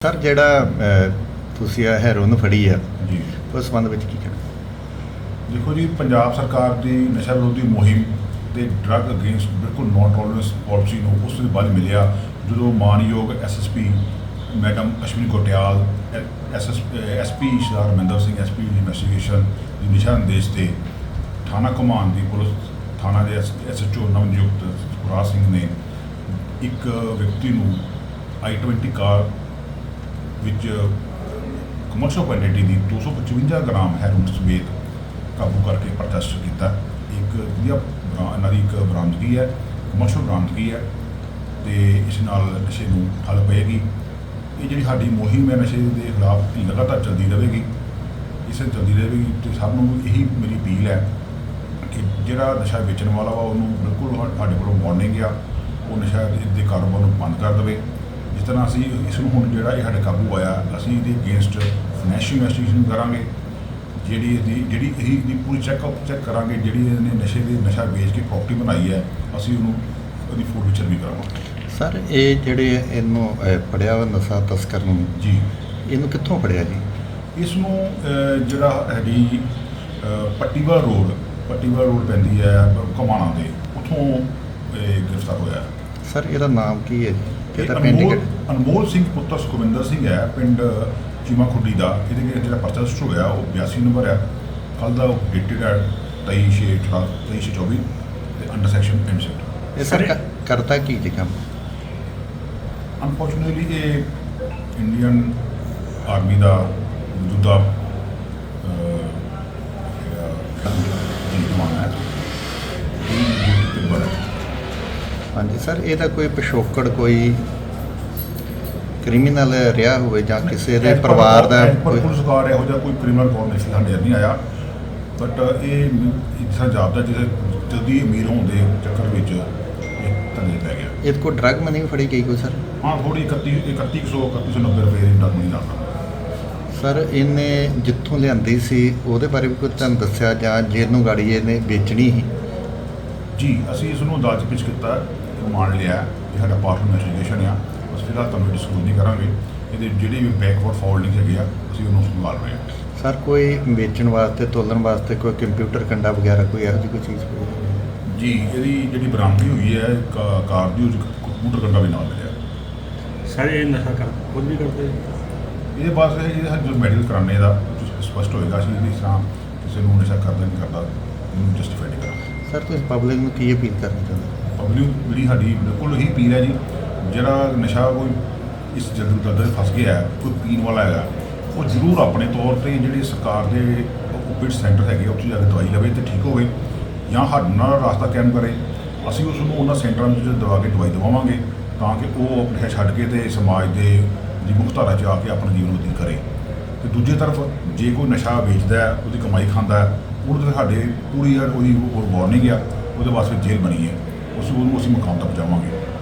Sir ਜਿਹੜਾ ਤੁਸੀਂ ਇਹ ਹੈਰੋਨ ਫੜੀ ਆ ਜੀ। ਉਸ ਸੰਬੰਧ ਵਿੱਚ ਕੀ ਕਹਿਣਾ? ਦੇਖੋ ਜੀ ਪੰਜਾਬ ਸਰਕਾਰ ਦੀ ਨਸ਼ਾ ਵਿਰੋਧੀ ਮੁਹਿੰਮ ਤੇ ਡਰੱਗ ਅਗੇਂਸਟ ਬਿਲਕੁਲ ਨੋ ਟੋਲਰੈਂਸ ਪਾਲਿਸੀ ਨੂੰ ਉਸ ਦੇ ਬਾਅਦ ਮਿਲਿਆ ਜਦੋਂ ਮਾਨਯੋਗ SSP madam Ashwani Kotiyal SS SP Shri Raminder Singh SP investigation ਦੀ ਦਿਸ਼ਾ ਨਿਰਦੇਸ਼ ਤੇ ਥਾਣਾ ਕਮਾਨ ਦੀ ਪੁਲਿਸ ਥਾਣਾ ਦੇ ਐਸਐਚਓ ਨਵਨਿਯੁਕਤ ਸੁਖਰਾਜ ਸਿੰਘ ਨੇ ਇੱਕ ਵਿਅਕਤੀ ਨੂੰ i20 ਕਾਰ ਵਿੱਚ ਕਮਰਸ਼ੀਅਲ ਕੁਆਂਟੀਟੀ ਦੀ 255 ਗ੍ਰਾਮ ਹੈਰੋਇਨ ਸਮੇਤ ਕਾਬੂ ਕਰਕੇ ਪ੍ਰਦਰਸ਼ਤ ਕੀਤਾ। ਇੱਕ ਵਧੀਆ ਬਰਾ- ਇਹਨਾਂ ਦੀ ਇੱਕ ਬਰਾਮਦਗੀ ਹੈ ਕਮਰਸ਼ੀਅਲ ਬਰਾਮਦਗੀ ਹੈ ਤੇ ਇਸ ਨਾਲ ਨਸ਼ੇ ਨੂੰ ਠੱਲ ਪਏਗੀ। ਇਹ ਜਿਹੜੀ ਸਾਡੀ ਮੁਹਿੰਮ ਹੈ, ਨਸ਼ੇ ਦੇ ਖਿਲਾਫ ਇਹ ਲਗਾਤਾਰ ਚੱਲਦੀ ਰਹੇਗੀ। ਇਸੇ ਚੱਲਦੀ ਰਹੇਗੀ ਤੇ ਸਭ ਨੂੰ ਇਹੀ ਮੇਰੀ ਅਪੀਲ ਹੈ ਕਿ ਜਿਹੜਾ ਨਸ਼ਾ ਵੇਚਣ ਵਾਲਾ ਵਾ, ਉਹਨੂੰ ਬਿਲਕੁਲ ਸਾ- ਸਾਡੇ ਕੋਲੋਂ ਵਾਰਨਿੰਗ ਆ। ਉਹ ਨਸ਼ਾ ਦੇ ਦੇ ਕਾਰੋਬਾਰ ਨੂੰ ਬੰਦ ਕਰ ਦੇਵੇ। ਤਰ੍ਹਾਂ ਅਸੀਂ ਇਸ ਨੂੰ ਹੁਣ ਜਿਹੜਾ ਇਹ ਸਾਡੇ ਕਾਬੂ ਆਇਆ ਅਸੀਂ ਇਹਦੇ ਅਗੇਂਸਟ ਫਾਈਨੈਂਸ਼ੀਅਲ ਇਨਵੈਸਟੀਗੇਸ਼ਨ ਕਰਾਂਗੇ ਜਿਹੜੀ ਇਹਦੀ ਜਿਹੜੀ ਇਹਦੀ ਦੀ ਪੂਰੀ ਚੈੱਕਅਪ ਚੈੱਕ ਕਰਾਂਗੇ ਜਿਹੜੀ ਇਹਨੇ ਨਸ਼ੇ ਦੇ ਨਸ਼ਾ ਵੇਚ ਕੇ ਪ੍ਰਾਪਰਟੀ ਬਣਾਈ ਹੈ ਅਸੀਂ ਉਹਨੂੰ ਉਹਦੀ ਫੋਟੋ ਵਿਚਰ ਵੀ ਕਰਾਂਗੇ। ਸਰ ਇਹ ਜਿਹੜੇ ਇਹਨੂੰ ਫੜਿਆ ਵਾ ਨਸ਼ਾ ਤਸਕਰ ਨੂੰ? ਜੀ। ਇਹਨੂੰ ਕਿੱਥੋਂ ਫੜਿਆ ਜੀ? ਇਸ ਨੂੰ ਜਿਹੜਾ ਅਹ, ਪੱਟੀਵਾਲ ਰੋਡ ਪੱਟੀਵਾਲ ਰੋਡ ਪੈਂਦੀ ਹੈ ਕਮਾਣਾ ਦੇ ਉੱਥੋਂ ਇਹ ਗ੍ਰਿਫਤਾਰ ਹੋਇਆ। ਸਰ ਇਹਦਾ ਨਾਮ ਕੀ ਹੈ ਜੀ? ਇਹ ਇਹਦਾ ਪਿੰਡ ਅਨਮੋਲ ਕਿਹੜਾ? ਅਨਮੋਲ ਸਿੰਘ ਪੁੱਤਰ ਸੁਖਵਿੰਦਰ ਸਿੰਘ ਹੈ ਪਿੰਡ ਚੀਮਾ ਖੁੱਡੀ ਦਾ। ਇਹਦੇ ਕੇ ਜਿਹੜਾ ਪਰਚਾ ਰਜਿਸਟਰ ਹੋਇਆ ਉਹ 82 ਨੰਬਰ ਹੈ। ਕੱਲ ਦਾ ਉਹ ਡੇਟਡ ਹੈ 23 23 24 ਤੇ ਅੰਡਰ ਸੈਕਸ਼ਨ ਐਮਸੈਟ ਇਹ ਸਰ ਕ- ਕਰਤਾ ਕੀ ਜੀ ਕੰਮ? ਅਨਫੋਰਚੂਨੇਟਲੀ ਇਹ ਇੰਡੀਅਨ ਆਰਮੀ ਦਾ ਮੌਜੂਦਾ ਅਹ, ਜਿਹੜਾ ਜੀ ਜਵਾਨ ਹੈ ਇਹ ਡਿਊਟੀ ਤੇ ਬੜਾ ਹਾਂਜੀ ਸਰ ਇਹਦਾ ਕੋਈ ਪਿਛੋਕੜ ਕੋਈ ਕ੍ਰਿਮੀਨਲ ਰਿਹਾ ਹੋਵੇ ਜਾਂ ਕਿਸੇ ਦੇ ਪਰਿਵਾਰ ਦਾ ਕੋਈ ਪੁਲਿਸ ਕਾਰ ਇਹੋ ਜਿਹਾ ਕੋਈ ਕ੍ਰਿਮੀਨਲ ਇਸ ਸਾਡੇ ਨਹੀਂ ਆਇਆ। ਬਟ ਇਹ ਜਿਸਾ ਜਾਪਦਾ ਜਿਹਦੇ ਜਲਦੀ ਅਮੀਰ ਹੋਣ ਦੇ ਚੱਕਰ ਵਿੱਚ ਇਹ ਤੰਗੇ ਪੈ ਗਿਆ। ਇਹਦੇ ਕੋਲ ਡਰਗ ਮਨੀ ਫੜੀ ਗਈ ਕੋਈ ਸਰ? ਹਾਂ ਥੋੜੀ 31 3100 3190 ਰੁਪਏ ਦੀ ਡਰ ਨਹੀਂ ਲੱਗਦਾ ਸਰ ਇਹਨੇ ਜਿੱਥੋਂ ਲਿਆਂਦੀ ਸੀ ਉਹਦੇ ਬਾਰੇ ਵੀ ਕੋਈ ਤੁਹਾਨੂੰ ਦੱਸਿਆ ਜਾਂ ਜਿਹਨੂੰ ਗਾੜੀ ਇਹਨੇ ਵੇਚਣੀ ਸੀ? ਜੀ ਅਸੀਂ ਇਸ ਨੂੰ ਅਦਾਲਤ ਵਿੱਚ ਕੀਤਾ। ਮੰਨ ਲਿਆ ਇਹ ਸਾਡਾ ਪਾਰਟ ਇਨਵੈਸਟੀਗੇਸ਼ਨ ਆ। ਬਸ ਫਿਲਹਾਲ ਤੁਹਾਨੂੰ ਡਿਸਕਲੋਜ਼ ਨਹੀਂ ਕਰਾਂਗੇ। ਇਹਦੇ ਜਿਹੜੀ ਵੀ ਬੈਕਵਰਡ ਫਾਲਟਿੰਗ ਹੈਗੀ ਆ ਅਸੀਂ ਉਹਨੂੰ ਸੰਭਾਲ ਰਹੇ ਹਾਂ। ਸਰ ਕੋਈ ਵੇਚਣ ਵਾਸਤੇ ਤੋਲਣ ਵਾਸਤੇ ਕੋਈ ਕੰਪਿਊਟਰ ਕੰਡਾ ਵਗੈਰਾ ਕੋਈ ਇਹੋ ਜਿਹੀ ਕੋਈ ਚੀਜ਼? ਕੋਈ ਜੀ ਇਹਦੀ ਜਿਹੜੀ ਬਰਾਮਦਗੀ ਹੋਈ ਹੈ ਕਾਰ ਦੀ ਕੰਪਿਊਟਰ ਕੰਡਾ ਵੀ ਨਾਲ ਮਿਲਿਆ। ਸਰ ਇਹ ਨਸ਼ਾ ਕਰ ਖੁਦ ਵੀ ਕਰਦੇ? ਇਹਦੇ ਬਾਅਦ ਇਹਦੇ ਜੋ ਮੈਡੀਕਲ ਕਰਾਣੇ ਦਾ ਸਪਸ਼ਟ ਹੋਏਗਾ ਅਸੀਂ ਇਸ ਤਰ੍ਹਾਂ ਕਿਸੇ ਨੂੰ ਨਸ਼ਾ ਕਰਦਾ ਨਹੀਂ ਕਰਦਾ ਜਸਟੀਫਾਈ ਨਹੀਂ ਸਰ ਤੁਸੀਂ ਪਬਲਿਕ ਨੂੰ ਕੀ ਅਪੀਲ ਕਰਨਾ ਚਾਹੁੰਦੇ ਪਬਲਿਕ ਜਿਹੜੀ ਸਾਡੀ ਬਿਲਕੁਲ ਹੀ ਪੀਰ ਹੈ ਜੀ ਜਿਹੜਾ ਨਸ਼ਾ ਕੋਈ ਇਸ ਜਗਤ ਦਾ ਫਸ ਗਿਆ ਹੈ, ਕੋਈ ਪੀਣ ਵਾਲਾ ਹੈਗਾ ਉਹ ਜ਼ਰੂਰ ਆਪਣੇ ਤੌਰ ਤੇ ਜਿਹੜੇ ਸਰਕਾਰ ਦੇ ਓਪੀਡ ਸੈਂਟਰ ਹੈਗੇ ਆ, ਉੱਥੇ ਜਾ ਕੇ ਦਵਾਈ ਲਵੇ ਤੇ ਠੀਕ ਹੋਵੇ ਜਾਂ ਸਾਡੇ ਨਾਲ ਰਾਸਤਾ ਕਾਇਮ ਕਰੇ। ਅਸੀਂ ਉਸ ਨੂੰ ਉਹਨਾਂ ਸੈਂਟਰਾਂ ਵਿੱਚ ਦਵਾ ਕੇ ਦਵਾਈ ਦਵਾਵਾਂਗੇ ਤਾਂ ਕਿ ਉਹ ਆਪਣੇ ਛੱਡ ਕੇ ਤੇ ਸਮਾਜ ਦੇ ਦੀ ਮੁੱਖ ਧਾਰਾ 'ਚ ਆ ਕੇ ਆਪਣਾ ਜੀਵਨ ਬਤੀਤ ਕਰੇ। ਤੇ ਦੂਜੇ ਤਰਫ ਜੇ ਕੋਈ ਨਸ਼ਾ ਵੇਚਦਾ ਹੈ ਉਹਦੀ ਕਮਾਈ ਖਾਂਦਾ ਹੈ ਉਹਨੂੰ ਤੇ ਸਾਡੇ ਪੂਰੀ ਉਹਦੀ ਵਾਰਨਿੰਗ ਆ ਉਹਦੇ ਵਾਸਤੇ ਜੇਲ੍ਹ ਬਣੀ ਹੈ। ਉਸ ਨੂੰ ਅਸੀਂ ਮੁਕਾਮ ਤੱਕ ਪਹੁੰਚਾਵਾਂਗੇ